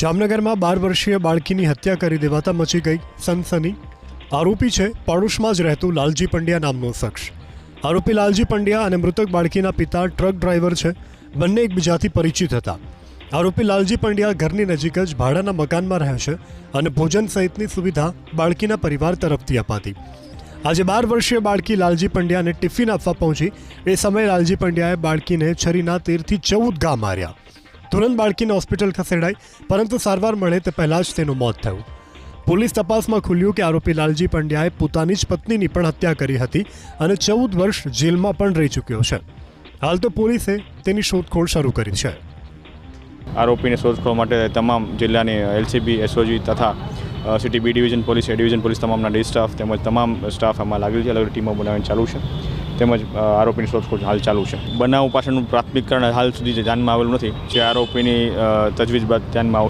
જામનગરમાં બાર વર્ષીય બાળકીની હત્યા કરી દેવાતા મચી ગઈ સનસની આરોપી છે, પડોશમાં જ રહેતું લાલજી પંડ્યા નામનો શખ્સ. આરોપી લાલજી પંડ્યા અને મૃતક બાળકીના પિતા ટ્રક ડ્રાઈવર છે, બંને એકબીજાથી પરિચિત હતા. આરોપી લાલજી પંડ્યા ઘરની નજીક જ ભાડાના મકાનમાં રહે છે અને ભોજન સહિતની સુવિધા બાળકીના પરિવાર તરફથી અપાતી. આજે બાર વર્ષીય બાળકી લાલજી પંડ્યાને ટિફિન આપવા પહોંચી. એ સમયે લાલજી પંડ્યાએ બાળકીને છરીના તેરથી ચૌદ ઘા માર્યા. તુરંત બાળકીને હોસ્પિટલ ખસેડાઈ પરંતુ સારવાર મળે તે પહેલાં જ તેનું મોત થયું. પોલીસ તપાસમાં ખુલ્યું કે આરોપી લાલજી પંડ્યાએ પોતાની જ પત્નીની પણ હત્યા કરી હતી અને ચૌદ વર્ષ જેલમાં પણ રહી ચૂક્યો છે. હાલ તો પોલીસે તેની શોધખોળ શરૂ કરી છે. આરોપીને શોધખોળ માટે તમામ જિલ્લાની એલસીબી, એસઓજી તથા city B division police, A division police તમામના ડી સ્ટાફ તેમજ તમામ સ્ટાફ આમાં લાગેલી છે. અલગ ટીમો બનાવીને ચાલુ છે. તેમજ આરોપીની શોધખોળ હાલ ચાલુ છે. બનાવ પાછળનું પ્રાથમિક કારણ હાલ સુધી જે ધ્યાનમાં આવેલું નથી, જે આરોપીની તજવીજ બાદ ધ્યાનમાં